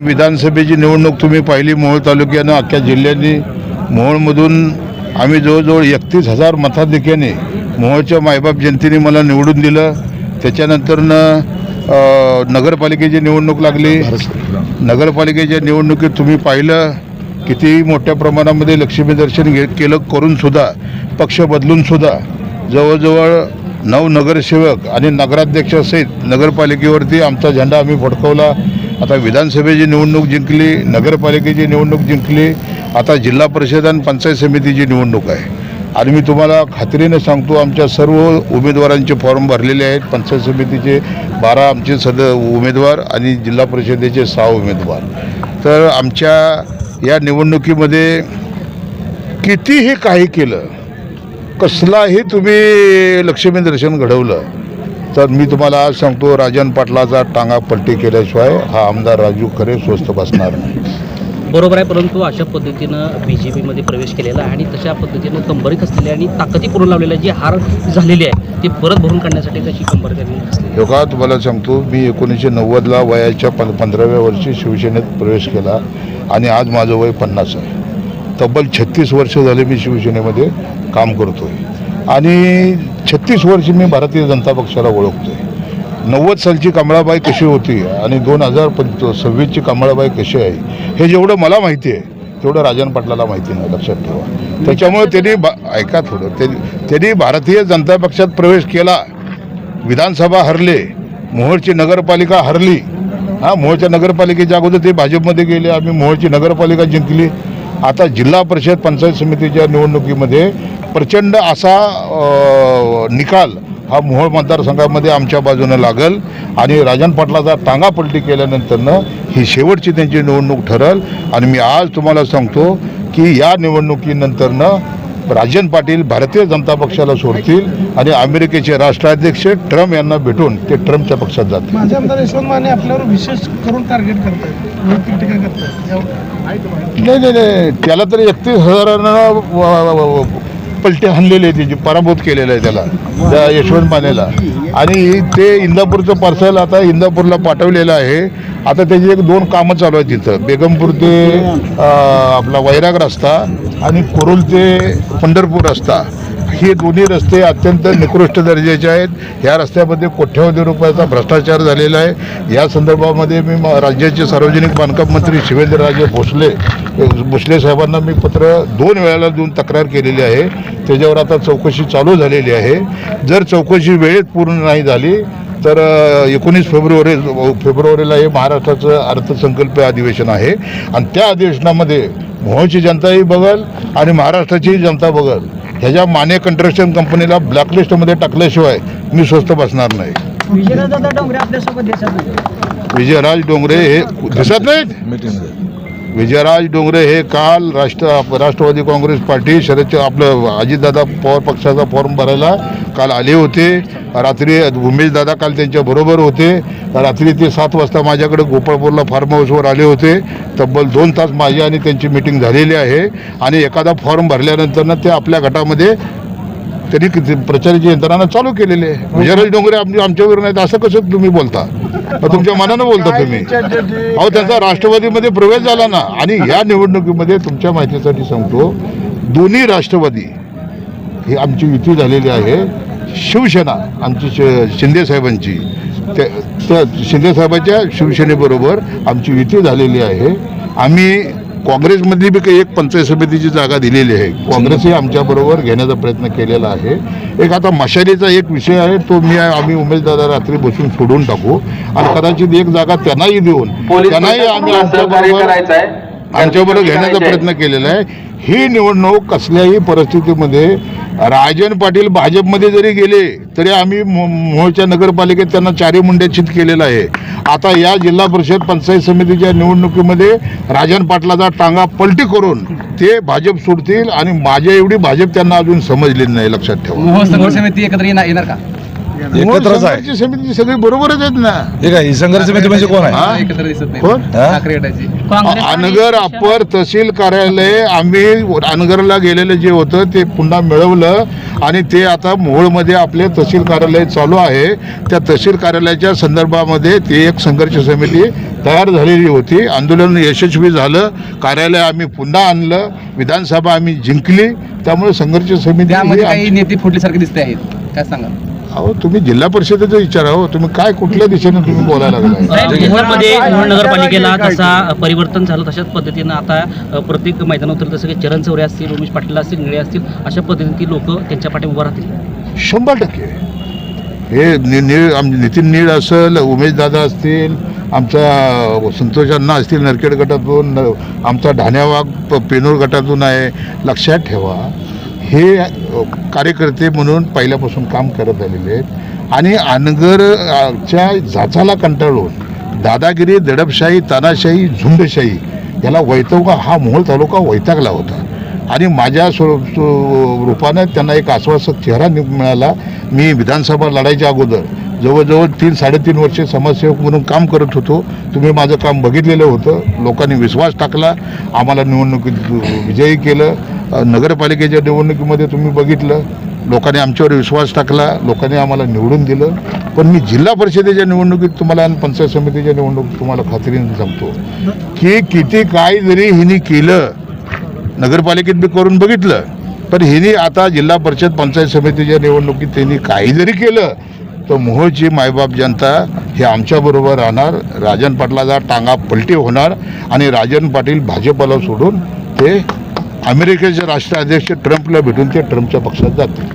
विधानसभेची निवडणूक तुम्ही पाहिली मोहोळ तालुक्यानं अख्ख्या जिल्ह्यांनी. मोहोळमधून आम्ही जवळजवळ एकतीस हजार मताधिक्याने मोहोळच्या मायबाप जनतेने मला निवडून दिलं. त्याच्यानंतरनं नगरपालिकेची निवडणूक लागली. नगरपालिकेच्या निवडणुकीत तुम्ही पाहिलं किती मोठ्या प्रमाणामध्ये लक्ष्मी दर्शन घे केलं करूनसुद्धा पक्ष बदलूनसुद्धा जवळजवळ नऊ नगरसेवक आणि नगराध्यक्षासहित नगरपालिकेवरती आमचा झेंडा आम्ही फडकवला. आता विधानसभेची निवडणूक जिंकली नगरपालिकेची निवडणूक जिंकली आता जिल्हा परिषद आणि पंचायत समितीची निवडणूक आहे. आणि मी तुम्हाला खात्रीने सांगतो आमच्या सर्व उमेदवारांचे फॉर्म भरलेले आहेत. पंचायत समितीचे बारा आमचे सद उमेदवार आणि जिल्हा परिषदेचे सहा उमेदवार. तर आमच्या या निवडणुकीमध्ये कितीही काही केलं कसलाही तुम्ही लक्ष्मी दर्शन घडवलं तर मी तुम्हाला आज सांगतो राजन पाटलाचा टांगा पलटी केल्याशिवाय हा आमदार राजू खरे स्वस्त बसणार नाही. बरोबर आहे परंतु अशा पद्धतीनं बी जे पीमध्ये प्रवेश केलेला आहे आणि तशा पद्धतीनं कंबरीत असलेली आणि ताकदी पुरून लावलेल्या जी हार झालेली आहे ती परत भरून काढण्यासाठी कशी कंबर हे का? तुम्हाला सांगतो मी एकोणीसशे नव्वदला वयाच्या पं पंधराव्या वर्षी शिवसेनेत प्रवेश केला आणि आज माझं वय पन्नास आहे. तब्बल छत्तीस वर्ष झाले मी शिवसेनेमध्ये काम करतो आहे आणि छत्तीस वर्ष मी भारतीय जनता पक्षाला ओळखतो आहे नव्वद सालची कमळाबाई कशी होती आणि दोन हजार पंच सव्वीसची कमळाबाई कशी आहे हे जेवढं मला माहिती आहे तेवढं राजन पाटलाला माहिती नाही लक्षात ठेवा. त्याच्यामुळे त्यांनी बा ऐका थोडं ते त्यांनी भारतीय जनता पक्षात प्रवेश केला. विधानसभा हरले मोहोळची नगरपालिका हरली. हां मोहोळच्या नगरपालिकेच्या अगोदर ते भाजपमध्ये गेले आम्ही मोहोळची नगरपालिका जिंकली. आता जिल्हा परिषद पंचायत समितीच्या निवडणुकीमध्ये प्रचंड असा निकाल हा मोहोळ मतदारसंघामध्ये आमच्या बाजूनं लागल आणि राजन पाटलाचा टांगा पलटी केल्यानंतरनं ही शेवटची त्यांची निवडणूक ठरल. आणि मी आज तुम्हाला सांगतो की या निवडणुकीनंतरनं राजन पाटील भारतीय जनता पक्षाला सोडतील आणि अमेरिकेचे राष्ट्राध्यक्ष ट्रम्प यांना भेटून ते ट्रम्पच्या पक्षात जातील. माझे आमदार यशवंत माने आपल्यावर विशेष करून टार्गेट करतात नाही नाही नाही. त्याला तर एकतीस हजारांना पलटी हाणलेली आहे त्याची पराभूत केलेलं आहे त्याला त्या यशवंत मानेला आणि ते इंदापूरचं पार्सल आता इंदापूरला पाठवलेलं आहे. आता त्याची एक दोन कामं चालू आहेत तिथं. बेगमपूर ते आपला वैराग रस्ता आणि कुरुल ते पंढरपूर रस्ता. हे दोन्ही रस्ते अत्यंत निकृष्ट दर्जाचे आहेत. ह्या रस्त्यामध्ये कोट्यवधी रुपयाचा भ्रष्टाचार झालेला आहे. या संदर्भामध्ये मी म- राज्याचे सार्वजनिक बांधकाम मंत्री शिवेंद्रराजे भोसले भोसले साहेबांना मी पत्र दोन वेळेला देऊन तक्रार केलेली आहे. त्याच्यावर आता चौकशी चालू झालेली आहे. जर चौकशी वेळेत पूर्ण नाही झाली तर एकोणीस फेब्रुवारी फेब्रुवारीला हे महाराष्ट्राचं अर्थसंकल्प अधिवेशन आहे. आणि त्या अधिवेशनामध्ये मोहोळची जनताही बघल आणि महाराष्ट्राची जनता बघल. ह्याच्या माने कंस्ट्रक्शन कंपनीला ब्लॅकलिस्टमध्ये टाकल्याशिवाय मी स्वस्त बसणार नाही. विजयराज डोंगरे हे दिसत नाहीत? विजयराज डोंगरे हे काल राष्ट्र राष्ट्रवादी काँग्रेस पार्टी शरद आपलं अजितदादा पवार पक्षाचा फॉर्म भरायला काल आले होते. रात्री उमेशदादा काल त्यांच्याबरोबर होते. रात्री ते सात वाजता माझ्याकडे गोपाळपूरला फार्म हाऊसवर आले होते. तब्बल दोन तास माझी आणि त्यांची मिटिंग झालेली आहे. आणि एखादा फॉर्म भरल्यानंतरनं ते आपल्या गटामध्ये त्यांनी प्रचाराची यंत्रणा चालू केलेली आहे. विजयराज डोंगरे आम- आमच्यावर नाहीत असं कसं तुम्ही बोलता? तुमच्या मनानं बोलता तुम्ही. अहो त्यांचा राष्ट्रवादीमध्ये प्रवेश झाला ना आणि या निवडणुकीमध्ये तुमच्या माहितीसाठी सांगतो दोन्ही राष्ट्रवादी ही आमची युती झालेली आहे. शिवसेना आमची श- शिंदे साहेबांची. त्या त्या शिंदे साहेबांच्या शिवसेनेबरोबर आमची युती झालेली आहे. आम्ही काँग्रेसमधली बी काही एक पंचायत समितीची जागा दिलेली आहे. काँग्रेसही आमच्याबरोबर घेण्याचा प्रयत्न केलेला आहे. एक आता मशालीचा एक विषय आहे तो मी आम्ही उमेशदादा रात्री बसून सोडून टाकू. आणि कदाचित एक जागा त्यांनाही देऊन त्यांनाही आम्ही आमच्याबरोबर आमच्याबरोबर घेण्याचा प्रयत्न केलेला आहे. ही निवडणूक कसल्याही परिस्थितीमध्ये राजन पाटील भाजपमध्ये जरी गेले तरी आम्ही मो- मोहोळच्या नगरपालिकेत त्यांना चारी मुंड्याचित केलेलं आहे. आता या जिल्हा परिषद पंचायत समितीच्या निवडणुकीमध्ये राजन पाटलाचा टांगा पलटी करून ते भाजप सोडतील आणि माझ्या एवढी भाजप त्यांना अजून समजलेली नाही लक्षात ठेवा. समिती एकत्र येणार का? एकत्रच आहे संघर्ष समिती सगळी बरोबरच आहेत ना. ही संघर्ष समिती म्हणजे कोण आहे? हा? एकत्र दिसत नाही. कोण? हा? ठाकरे गटाची. काँग्रेस आणि अनगर अप्पर तहसील कार्यालय आम्ही अनगरला गेलेलं जे होतं ते पुन्हा मिळवलं आणि ते आता मोहोळमध्ये आपले तहसील कार्यालय चालू आहे. त्या तहसील कार्यालयाच्या संदर्भामध्ये ती एक संघर्ष समिती तयार झालेली होती. आंदोलन यशस्वी झालं. कार्यालय आम्ही पुन्हा आणलं. विधानसभा आम्ही जिंकली. त्यामुळे संघर्ष समिती ही त्यामध्ये आमची- काही नेते फुटल्यासारखे दिसते आहेत. काय सांगा अहो तुम्ही जिल्हा परिषदेचा विचारा हो. तुम्ही काय कुठल्या दिशेने तुम्ही बोलायला लागलाय मोहोळमध्ये मोहोळ नगरपालिकेला जसा परिवर्तन झालं तशाच पद्धतीनं आता प्रत्येक मैदानावर जसं की चरण चौरे असतील उमेश पाटील असतील निळे असतील अशा पद्धतीने ती लोक त्यांच्या पाठी उभं राहतील. शंभर टक्के. हे नि- नीळ आम नितीन नीळ असेल उमेशदादा असतील आमचा संतोष अण्णा असतील नरखेड गटातून आमचा ढाण्यावाग प- पेनूर गटातून आहे. लक्षात ठेवा हे कार्यकर्ते म्हणून पहिल्यापासून काम करत आलेले आहेत. आणि अनगरच्या जाचाला कंटाळून दादागिरी दडपशाही तानाशाही झुंडशाही याला वैतवका हा मोहोळ तालुका वैतागला होता. आणि माझ्या स्व रूपानं त्यांना एक आश्वासक चेहरा मिळाला. मी विधानसभा लढायच्या अगोदर जवळजवळ तीन साडेतीन वर्षे समाजसेवक म्हणून काम करत होतो. तुम्ही माझं काम बघितलेलं होतं. लोकांनी विश्वास टाकला. आम्हाला निवडणुकीत विजयी केलं. नगरपालिकेच्या निवडणुकीमध्ये तुम्ही बघितलं. लोकांनी आमच्यावर विश्वास टाकला. लोकांनी आम्हाला निवडून दिलं. पण मी जिल्हा परिषदेच्या निवडणुकीत तुम्हाला आणि पंचायत समितीच्या निवडणुकीत तुम्हाला खात्रीने सांगतो की किती काय जरी हिने केलं नगरपालिकेत बी करून बघितलं पण हिने आता जिल्हा परिषद पंचायत समितीच्या निवडणुकीत त्यांनी काही जरी केलं तो मोहजी मायबाप जनता हे आमच्याबरोबर राहणार. राजन पाटलाचा टांगा पलटी होणार आणि राजन पाटील भाजपला सोडून ते अमेरिकेचे राष्ट्राध्यक्ष ट्रम्पला भेटून ते ट्रम्पच्या पक्षात जातील.